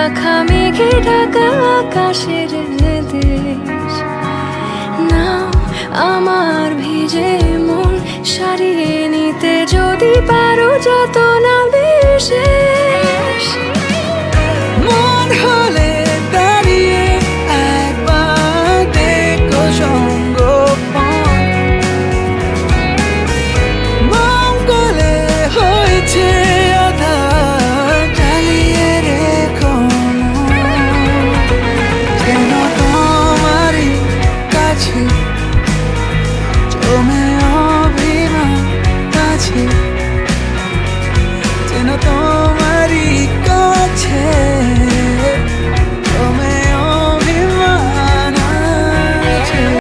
পাখা মেঘে ঢাকা আকাশের দেশ নাও আমার ভিজে